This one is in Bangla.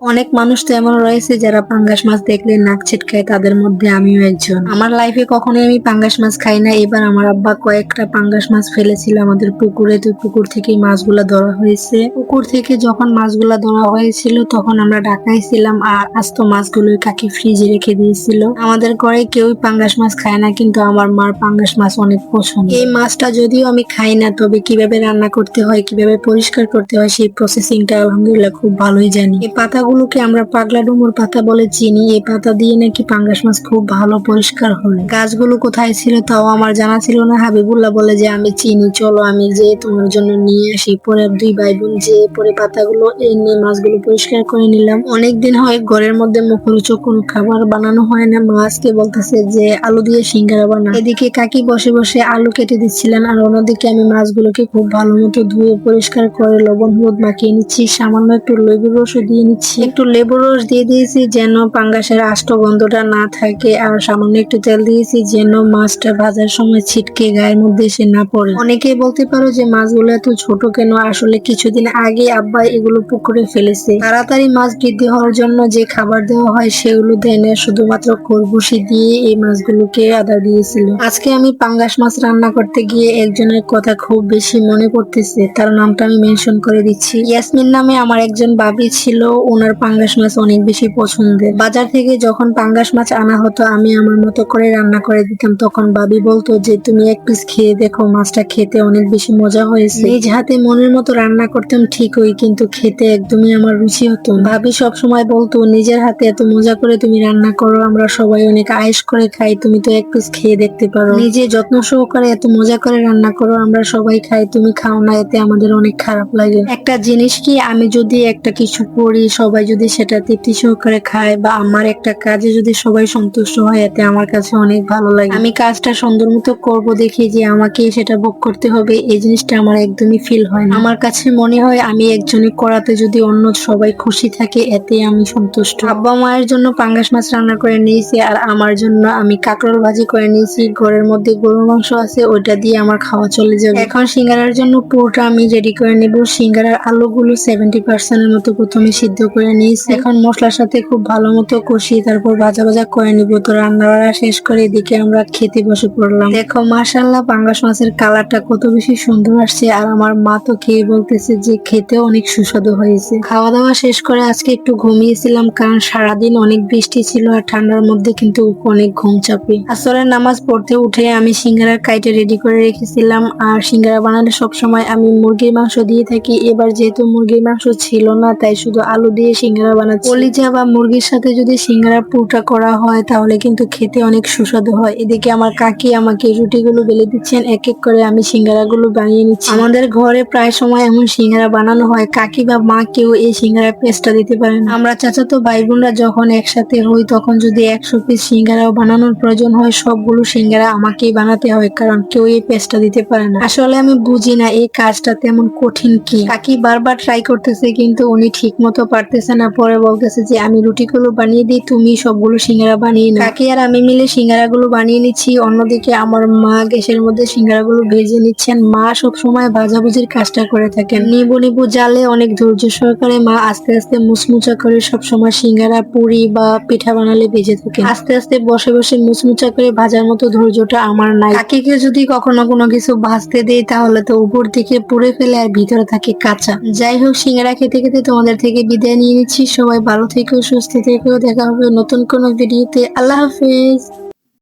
অনেক মানুষ তো এমন রয়েছে যারা পাঙ্গাস মাছ দেখলে নাক ছিটকায়, তাদের মধ্যে আমিও একজন। আমার লাইফে কখনোই আমি পাঙ্গাস মাছ খাই না। এবার আমার আব্বা কয়েকটা পাঙ্গাস মাছ ফেলেছিল আমাদের পুকুরে। তো পুকুর থেকে মাছগুলা ধরা হয়েছে। পুকুর থেকে যখন মাছগুলা ধরা হয়েছিল, তখন আমরা ঢাকায় ছিলাম আর আস্ত মাছগুলো কাকি ফ্রিজে রেখে দিয়েছিল। আমাদের ঘরে কেউই পাঙ্গাস মাছ খায় না, কিন্তু আমার মার পাঙ্গাস মাছ অনেক পছন্দ। এই মাছটা যদিও আমি খাই না, তবে কীভাবে রান্না করতে হয়, কীভাবে পরিষ্কার করতে হয়, সেই প্রসেসিংটা আলহামদুলিল্লাহ খুব ভালোই জানি। এই পাতাগুলোকে আমরা পাগলা ডুমুর পাতা বলে চিনি। এই পাতা দিয়ে নাকি পাঙ্গাস মাছ খুব ভালো পরিষ্কার হয়। গাছগুলো কোথায় ছিল তাও আমার জানা ছিল না। হাবিবুল্লাহ বলে যে, আমি চিনি, চলো আমি যে তোমার জন্য নিয়ে আসি। পরে দুই ভাই বোন যে পরে পাতাগুলো এনে মাছগুলো পরিষ্কার করে নিলাম। অনেকদিন হয় ঘরের মধ্যে মুখরোচক কোনো খাবার বানানো হয় না। মাছকে বলতেছে যে, আলু দিয়ে সিঙ্গারা বানা। এদিকে কাকি বসে বসে আলু কেটে দিচ্ছিলেন আর অন্যদিকে আমি মাছগুলোকে খুব ভালো মতো ধুয়ে পরিষ্কার করে লবণ হলুদ মাখিয়ে নিচ্ছি। সামান্য একটু লেবুর রসও দিয়ে নিচ্ছি। একটু লেবুর রস দিয়ে দিয়েছি, যেন পাঙ্গাসের আষ্ট গন্ধটা না থাকে, আর সামান্য একটু তেল দিয়েছি, যেন মাছটা ভাজার সময় ছিটকে গায়ের মধ্যে এসে না পড়ে। অনেকেই বলতে পারো যে মাছগুলো এত ছোট কেন? আসলে কিছুদিন আগে আব্বা এগুলো পুকুরে ফেলেছে। তাড়াতাড়ি মাছ বৃদ্ধি হওয়ার জন্য যে খাবার দেওয়া হয়, সেগুলো দেয় না, শুধুমাত্র খরবুশি দিয়ে এই মাছগুলোকে আদা দিয়েছিল। আজকে আমি পাঙ্গাস মাছ রান্না করতে গিয়ে একজনের কথা খুব বেশি মনে পড়তেছে, তার নামটা আমি মেনশন করে দিচ্ছি। ইয়াসমিন নামে আমার একজন বাবি ছিল, ওনার পাঙ্গাস মাছ অনেক বেশি পছন্দের। বাজার থেকে যখন পাঙ্গাস মাছ আনা হতো, আমি আমার মতো করে রান্না করে দিতাম। তখন বাবি বলতো যে, তুমি এক পিস খেয়ে দেখো, মাছটা খেতে অনেক বেশি মজা হয়েছে। নিজ হাতে মনের মতো রান্না করতাম ঠিকই, কিন্তু খেতে একদমই আমার রুচি হতো ভাবি সব সময় বলতো, নিজের হাতে এত মজা করে তুমি রান্না করো, আমরা সবাই অনেক আয়েস করে খাই, তুমি তো এক পিস খেয়ে দেখতে পারো। নিজে যত্ন সহকারে এত মজা করে রান্না করো, আমরা সবাই খাই, তুমি খাও না, এতে আমাদের অনেক খারাপ লাগে। একটা জিনিস কি, আমি যদি একটা কিছু করি, সবাই যদি সেটা তৃপ্তি সহকারে খায় বা আমার একটা কাজে যদি সবাই সন্তুষ্ট হয়, এতে আমার কাছে অনেক ভালো লাগে। আমি কাজটা সুন্দর মতো করব দেখি যে আমাকে সেটা ভোগ করতে হবে, এই জিনিসটা আমার একদমই ফিল হয় আমার কাছে মনে হয় আমি একজনই করাতে যদি অন্য সবাই খুশি থাকে, এতে আমি সন্তুষ্ট। আব্বা মায়ের জন্য পাঙ্গাস মাছ রান্না করে নিয়েছি আর আমার জন্য আমি কাঁকরোল ভাজি করে নিয়েছি। ঘরের মধ্যে গরুর মাংস আছে, ওইটা দিয়ে আমার খাওয়া চলে যাবে। এখন সিঙ্গারার জন্য পুরোটা আমি রেডি করে নেব। সিঙ্গারার আলুগুলো সেভেন্টি পার্সেন্টের মতো প্রথমে সিদ্ধ করে নিয়েছি এখন মশলার সাথে খুব ভালো মতো কষিয়ে তারপর ভাজা ভাজা করে নিব। তো রান্না বাড়া শেষ করে এদিকে আমরা খেতে বসে পড়লাম। দেখো মাশাল্লাহ পাঙ্গাস মাছের কালারটা কত বেশি সুন্দর আসছে। আর আমার মা তো খেয়ে বলতেছে যে খেতে অনেক সুস্বাদু হয়েছে। খাওয়া দাওয়া শেষ করে আজকে একটু ঘুমিয়েছিলাম কারণ সারাদিন অনেক বৃষ্টি ছিল আর ঠান্ডার মধ্যে কিন্তু অনেক ঘুম চাপে। আসরের নামাজ পড়তে উঠে আমি সিঙ্গারার কাইটে রেডি করে রেখেছিলাম। আর সিঙ্গারা বানালে সবসময় আমি মুরগির মাংস দিয়ে থাকি। এবার যেহেতু মুরগির মাংস ছিল না, তাই শুধু আলু দিয়ে সিঙ্গারা বানাচ্ছি। কলিজা বা মুরগির সাথে যদি সিঙ্গারা পুরটা করা হয়, তাহলে কিন্তু খেতে অনেক সুস্বাদু হয়। এদিকে আমার কাকি আমাকে রুটিগুলো বেলে দিচ্ছেন। এক এক করে আমি সিঙ্গারাগুলো বানিয়ে নিচ্ছি। আমাদের ঘরে প্রায় সময় এমন সিঙ্গারা বানানো হয়, কাকি বা মা কেউ এই সিঙ্গারা পেস্টটা দিতে পারে না। আমরা চাচাতো ভাই বোনরা যখন একসাথে হই, তখন যদি একশো পিস সিঙ্গারাও বানানোর প্রয়োজন হয়, সবগুলো সিঙ্গারা আমাকেই বানাতে হয়, কারণ কেউ এই পেস্টটা দিতে পারে না। আসলে আমি বুঝি না এই কাজটা তেমন কঠিন কি। কাকি বারবার ট্রাই করতেছে, কিন্তু উনি ঠিক মতো পারতেছে না, পরে বলতেছে যে, আমি রুটিগুলো বানিয়ে দিই, তুমি সবগুলো সিঙ্গারা বানিয়ে নাও। কাকি আর আমি মিলে সিঙ্গারাগুলো বানিয়ে নিচ্ছি। অন্যদিকে আমার মা গ্যাসের মধ্যে সিঙ্গারাগুলো ভেজে নিচ্ছেন। মা সবসময় ভাজাভুজির কাজটা করে থাকেন। নিবু নিবু জালে অনেক ধৈর্য সহকারে মা আস্তে আস্তে মুচমুচা করে সবসময় সিঙ্গারা, পুরি বা পিঠা বানালে ভেজে থাকে। আস্তে আস্তে বসে বসে মুচমুচা করে ভাজার মতো ধৈর্যটা আমার নাই। কাকিকে যদি কখনো কোনো কিছু ভাজতে দেই, তাহলে তো উপর দিকে পুড়ে ফেলে আর ভিতরে থাকে কাঁচা। যাই হোক, সিঙ্গারা খেতে খেতে তোমাদের থেকে বিদায় নিয়ে নিচ্ছি। সবাই ভালো থেকো সুস্থ থেকো। দেখা হবে নতুন কোনো ভিডিওতে। আল্লাহ হাফেজ।